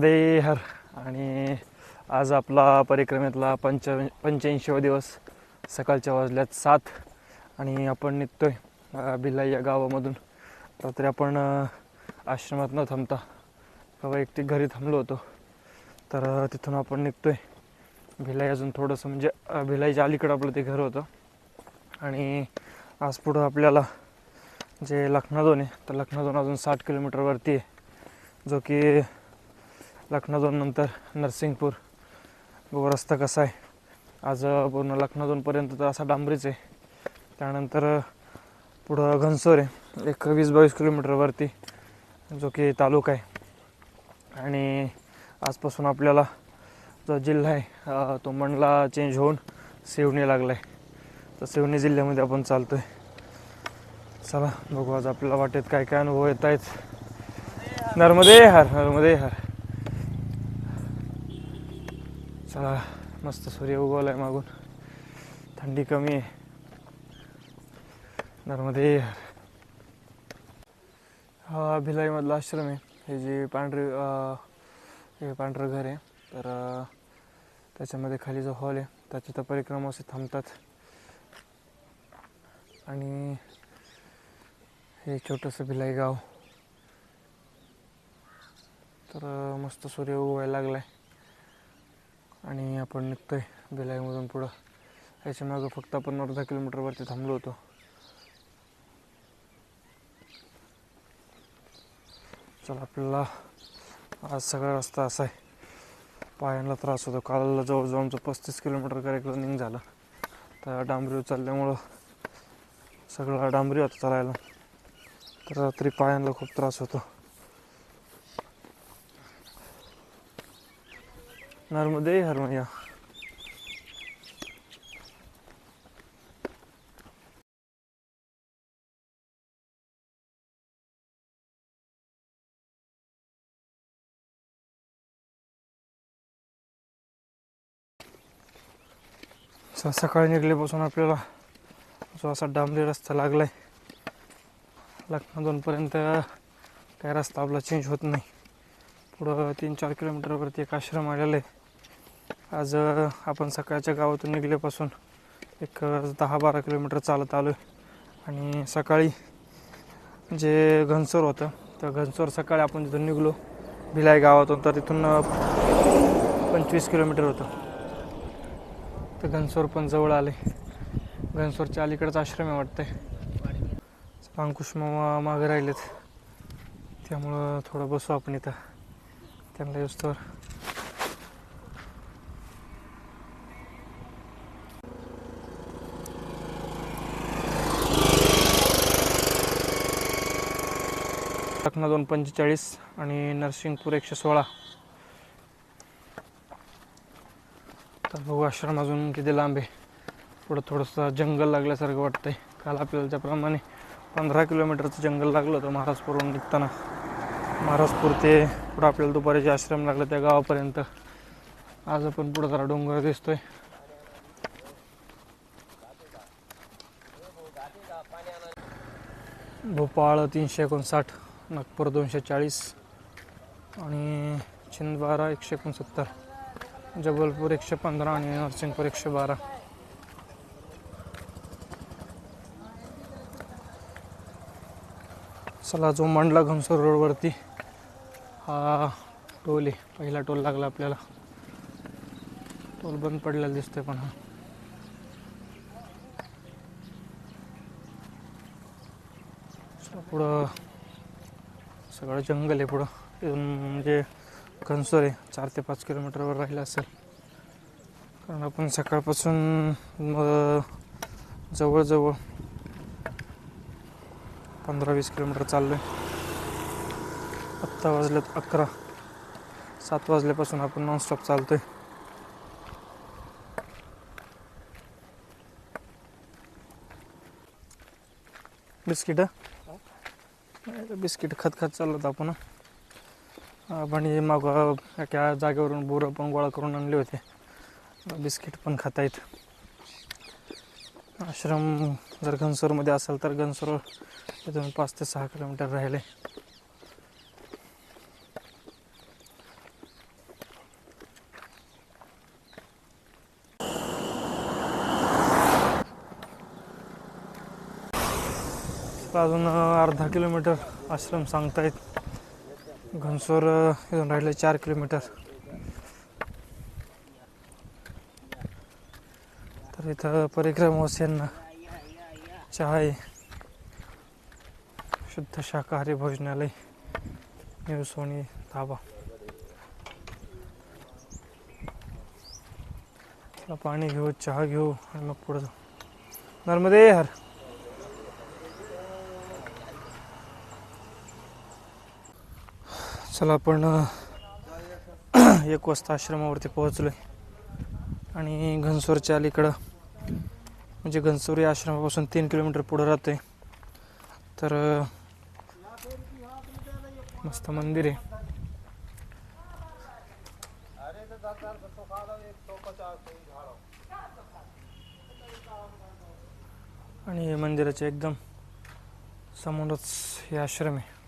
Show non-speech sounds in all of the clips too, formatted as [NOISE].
मध्ये हर. आणि आज आपला परिक्रमेतला पंच पंच्याऐंशीवा दिवस. सकाळच्या वाजल्यात सात. आणि आपण निघतोय बिलाई भिलाई या गावामधून. रात्री आपण आश्रमात न थांबता. किंवा एकटी घरी थांबलो होतो. तर तिथून आपण निघतोय. भिलाई अजून थोडंसं म्हणजे भिलाईच्या अलीकडं आपलं ते घर होतं. आणि आज पुढं आपल्याला जे लखनौदोन आहे तर लखनौदोन अजून साठ किलोमीटरवरती आहे. जो की लखनौदोन नंतर नरसिंगपूर रस्ता कसा आहे. आज पूर्ण लखनौदोनपर्यंत तर असा डांबरीच आहे. त्यानंतर पुढं घनसोर आहे. एक वीस बावीस किलोमीटरवरती जो की तालुका आहे. आणि आजपासून आपल्याला जो जिल्हा आहे तो मंडला चेंज होऊन सिवनी लागला आहे तर सिवनी जिल्ह्यामध्ये आपण चालतो आहे चला बघू आज आपल्याला वाटेत काय काय अनुभव येत आहेत नर्मदे हर नर्मदे हर. चला मस्त सूर्य उगवलाय मागून. थंडी कमी आहे. नर्मदे हा भिलाईमधला आश्रम आहे. हे जे पांढरे हे पांढरं घर आहे. तर त्याच्यामध्ये खाली जो हॉल आहे त्याची तर परिक्रमा असे थांबतात. आणि हे छोटंसं भिलाई गाव. तर मस्त सूर्य उगवायला लागलाय. आणि आपण निघतो आहे बिलाईमधून पुढं. याच्या मागं फक्त आपण अर्धा किलोमीटरवरती थांबलो होतो. चला आपल्याला आज सगळा रस्ता असा आहे. पायांना त्रास होतो. कालला जवळजवळ आमचं पस्तीस किलोमीटर काय रनिंग झालं. तर डांबरी उचलल्यामुळं सगळं डांबरी होतं चालायला. तर रात्री पायांना खूप त्रास होतो. नर्मदे हरमया स- सकाळी निघल्यापासून आपल्याला. जो असा डांबरी रस्ता लागलाय. लखनौदोनपर्यंत काय रस्ता आपला चेंज होत नाही. पुढं तीन चार किलोमीटरवरती एक आश्रम आलेला आहे. आज आपण सकाळच्या गावातून निघल्यापासून एक दहा बारा किलोमीटर चालत आलो आणि सकाळी जे घनसोर होतं तर घनसोर सकाळी आपण तिथून निघलो भिलाई गावातून तर तिथून पंचवीस किलोमीटर होतं. तर घनसोर पण जवळ आले. घनसोरच्या अलीकडंच आश्रम आहे वाटतंय. अंकुश मामा मागे राहिलेत. त्यामुळं थोडं बसू आपण इथं. त्यांना युस्तवर लखनौ दोन पंचेचाळीस आणि नरसिंगपूर एकशे सोळा. तर बघू आश्रम अजून किती लांब आहे. पुढं थोडंसं जंगल लागल्यासारखं वाटतंय. काल आपल्याला त्याप्रमाणे पंधरा किलोमीटरचं जंगल लागलं होतं महाराजपूरहून निघताना. महाराजपूर ते पुढं आपल्याला दुपारी जे आश्रम लागलं त्या गावापर्यंत. आज आपण पुढं जरा डोंगर दिसतोय. भोपाळ तीनशे एकोणसाठ. नागपूर दोनशे चाळीस आणि छिंदवारा एकशे एकोणसत्तर जबलपूर एकशे पंधरा आणि नरसिंगपूर एकशे बारा. चला जो मांडला घनसोर रोडवरती हा टोल आहे. पहिला टोल लागला आपल्याला. टोल बंद पडलेला दिसतोय पण हा. पुढं सगळं जंगल आहे पुढं. इथून म्हणजे घनसोर आहे. चार ते पाच किलोमीटरवर राहिलं असेल. कारण आपण सकाळपासून जवळजवळ पंधरा वीस किलोमीटर चाललो आहे आत्ता वाजलेत अकरा. सात वाजल्यापासून आपण नॉनस्टॉप चालतो आहे बिस्किटं? बिस्किट खत खत आपण. आपण हे माग एका जागेवरून बोरं पण गोळा करून आणले होते. बिस्किट पण खाता येत आश्रम जर घनसोरमध्ये असेल तर घनसोर इथून पाच ते सहा किलोमीटर राहिले. अजून अर्धा किलोमीटर आश्रम सांगतायत. घनसोर इथून राहिले चार किलोमीटर. तर इथं परिक्रमावासियांना चहा आहे शुद्ध शाकाहारी भोजनालय न्यू सोनी धाबा. पाणी घेऊ चहा घेऊ आणि मग पुढे जाऊ. नर्मदे हर! चला आपण [CLEARS THROAT] एक वाजता आश्रमावरती पोहोचलोय. आणि घनसोरच्या अलीकडं म्हणजे घनसोर या आश्रमापासून तीन किलोमीटर पुढं राहतोय. तर मस्त मंदिर आहे. आणि हे मंदिराचे एकदम समोरच हे आश्रम आहे.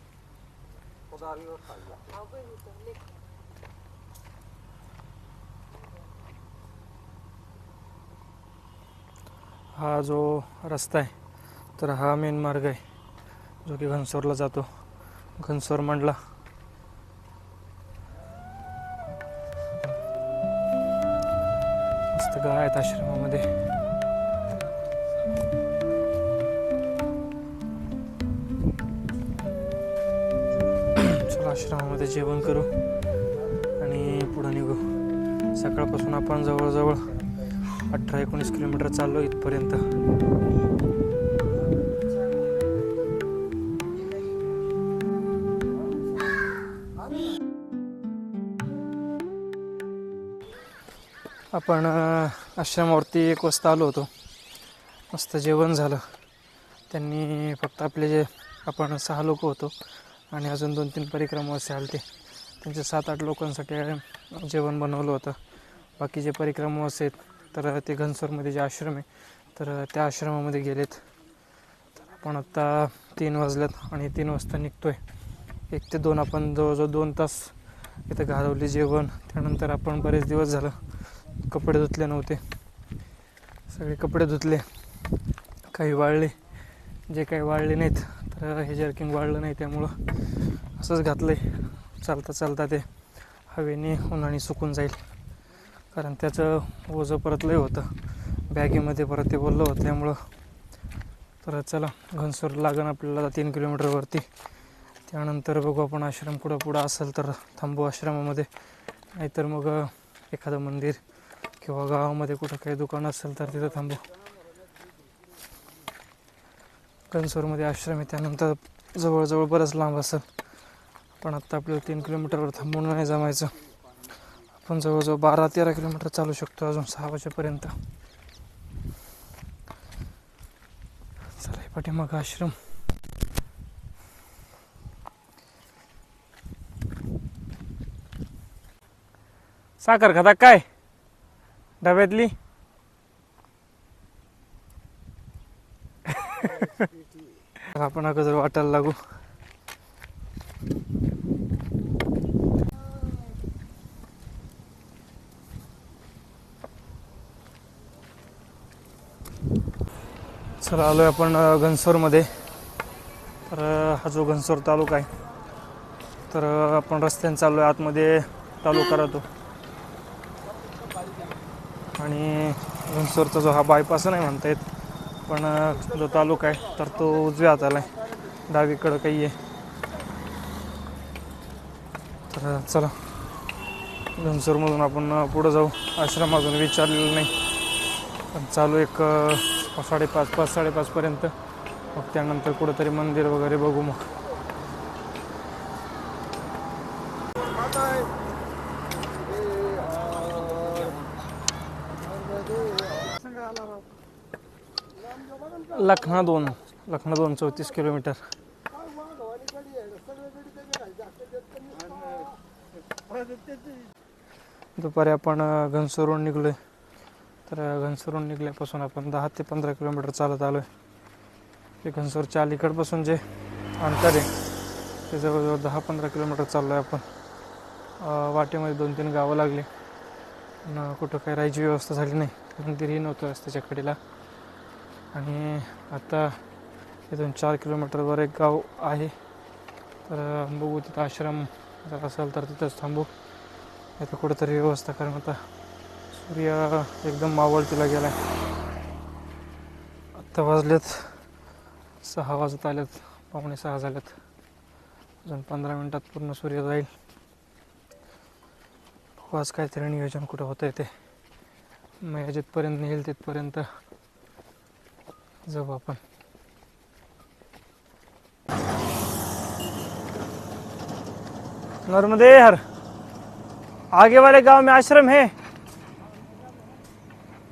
हा जो रस्ता आहे तर हा मेन मार्ग आहे जो की घनसोरला जातो. घनसोर मंडला मस्त गाय आहेत आश्रमामध्ये. आश्रमामध्ये जेवण करू आणि पुढं निघू. सकाळपासून आपण जवळजवळ अठरा एकोणीस किलोमीटर चाललो इथपर्यंत. आपण आश्रमावरती एक वाजता आलो होतो. मस्त जेवण झालं. त्यांनी फक्त आपले जे आपण सहा लोक होतो आणि अजून दोन तीन परिक्रमावासी आले आलते त्यांच्या सात आठ लोकांसाठी जेवण बनवलं होतं. बाकी जे परिक्रमावासी आहेत तर ते घनसोरमध्ये जे आश्रम आहे तर त्या आश्रमामध्ये गेलेत. तर आपण आत्ता तीन वाजल्यात आणि तीन वाजता निघतोय. एक ते दोन आपण जवळजवळ दोन तास इथं घालवले जेवण. त्यानंतर आपण बरेच दिवस झालं कपडे धुतले नव्हते. सगळे कपडे धुतले. काही वाळले. जे काही वाळले नाहीत तर हे जर्किंग वाळलं नाही त्यामुळं असंच घातलं आहे चालता चालता ते हवेने उन्हाने सुकून जाईल. कारण त्याचं ओझं परत लय होतं. बॅगेमध्ये परत ते बोललं होतं त्यामुळं. तर चला घनसूर लागण आपल्याला तीन किलोमीटरवरती त्यानंतर बघू आपण आश्रम कुठं पुढं असेल तर थांबू आश्रमामध्ये. नाहीतर मग एखादं मंदिर किंवा गावामध्ये कुठं काही दुकान असेल तर तिथं थांबू. कणसूरमध्ये आश्रम आहे त्यानंतर जवळजवळ बरंच लांब असं. पण आत्ता आपल्याला तीन किलोमीटरवर थांबून नाही जमायचं. आपण जवळजवळ बारा तेरा किलोमीटर चालू शकतो अजून सहा वाजेपर्यंत. चला हे आश्रम. साखर खाता काय? डब्यातली? आपण अगोदर वाटायला लागू. चला आलोय आपण घनसोरमध्ये. तर हा जो घनसोर तालुका आहे तर आपण रस्त्याने चाललोय आतमध्ये तालुका राहतो. आणि घनसोरचा जो हा बायपास नाही म्हणता येत पण जो तालुका आहे तर तो उजव्या हाताला आहे डावीकडं काही आहे तर चला धनसरमधून आपण पुढं जाऊ आश्रम अजून विचारलेलं नाही पण चालू एक साडेपाच पाच साडेपाचपर्यंत मग त्यानंतर कुठंतरी मंदिर वगैरे बघू मग लखना दोन लखना दोन चौतीस किलोमीटर. दुपारी आपण घनसरून निघलो निघलोय. तर घनसरून निघल्यापासून आपण दहा ते पंधरा किलोमीटर चालत आलो आहे ते घनसोरच्या अलीकडपासून जे अंतर आहे ते जवळजवळ दहा पंधरा किलोमीटर चाललो आहे आपण वाटेमध्ये दोन तीन गावं लागली. कुठं काही राहायची व्यवस्था झाली नाही मंदिरही नव्हतं रस्त्याच्या कडेला. आणि आता इथून चार किलोमीटरवर एक गाव आहे. तर बघू तिथं आश्रम जर असेल तर तिथंच थांबू. इथं कुठेतरी व्यवस्था कारण आता सूर्य एकदम मावळतीला गेला आत्ता वाजलेत सहा वाजत आलेत पावणे सहा झालेत. अजून पंधरा मिनटात पूर्ण सूर्य जाईल. बघू आज काहीतरी नियोजन कुठं होतं आहे ते. मग जिथपर्यंत नेईल तिथपर्यंत. जाऊ आपण नर्मदे हर आगे वाले गाँव में आश्रम है।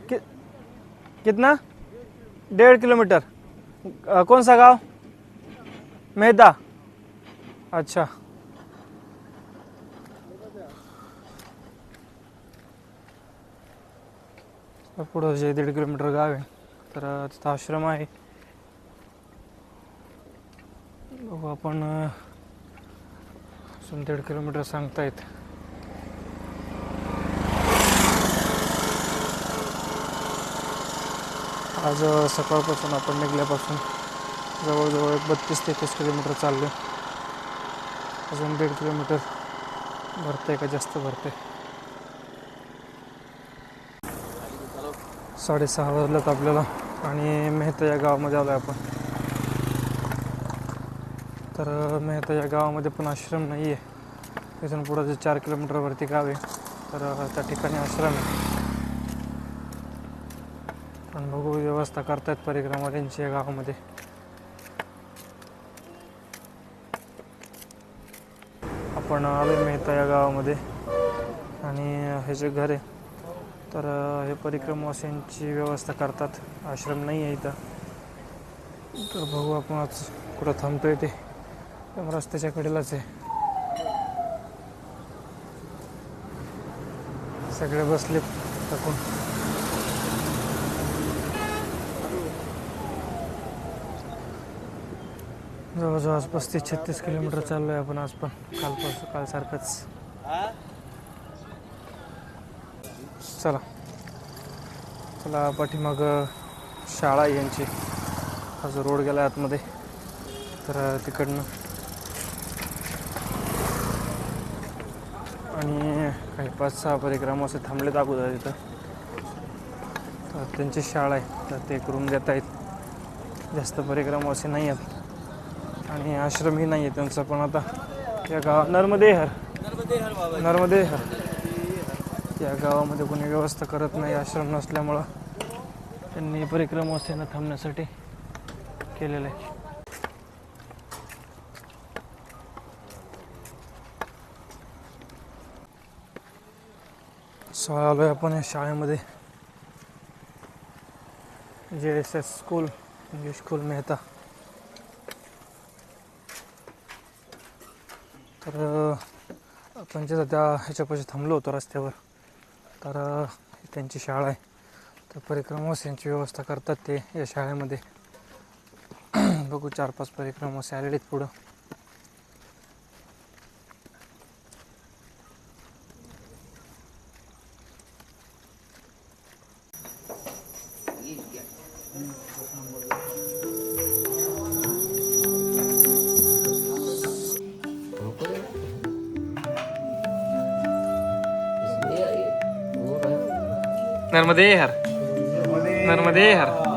कि, कितना? डेढ़ किलोमीटर। कौन सा गाँव? मेहदा। अच्छा। पुढं जे किलोमीटर गाव आहे तर तिथं आश्रम आहे. बघू आपण अजून दीड किलोमीटर सांगतायत. आज सकाळपासून आपण निघल्यापासून जवळजवळ एक बत्तीस तेहतीस किलोमीटर चाललो अजून दीड किलोमीटर भरते का जास्त भरते साडेसहा वाजल्यात आपल्याला. आणि मेहता या गावामध्ये आलो आहे आपण. तर मेहता या गावामध्ये पण आश्रम नाही आहे इथून पुढं जे चार किलोमीटरवरती गाव आहे तर त्या ठिकाणी आश्रम आहे. पण बघू व्यवस्था करतायत परिक्रमावाल्यांची या गावामध्ये. आपण आलो मेहता या गावामध्ये. आणि हे जे घर आहे तर हे परिक्रमावासियांची व्यवस्था करतात. आश्रम नाही आहे इथं. तर बघू आपण आज कुठं थांबतोय ते. रस्त्याच्या कडेलाच आहे. सगळे बसले टाकून जवळजवळ आज पस्तीस छत्तीस किलोमीटर चाललोय आपण आज पण. कालपासून कालसारखंच. चला. चला पाठीमाग शाळा आहे यांची. हा जो रोड गेला आतमध्ये तर तिकडनं. आणि काही पाच सहा परिक्रम असे थांबलेत अगोदर तिथं तर त्यांची शाळा आहे तर ते करून देत आहेत. जास्त परिक्रम असे नाही आहेत. आणि आश्रमही नाही आहे त्यांचा पण आता या गाव नर्मदे हर नर्मदे त्या या गावामध्ये कोणी व्यवस्था करत नाही आश्रम नसल्यामुळं त्यांनी परिक्रमावस्थेनं थांबण्यासाठी केलेलं आहे. सो आलो आहे आपण या शाळेमध्ये. J S S school English school Mehta. तर आपण जे त्या ह्याच्यापाशी थांबलो होतो रस्त्यावर. तर त्यांची शाळा आहे. तर परिक्रमोस यांची व्यवस्था करतात ते या शाळेमध्ये. [CLEARS THROAT] बघू चार पाच परिक्रमोस आलेले आहेत पुढं. नर्मदे हर। नर्मदे हर।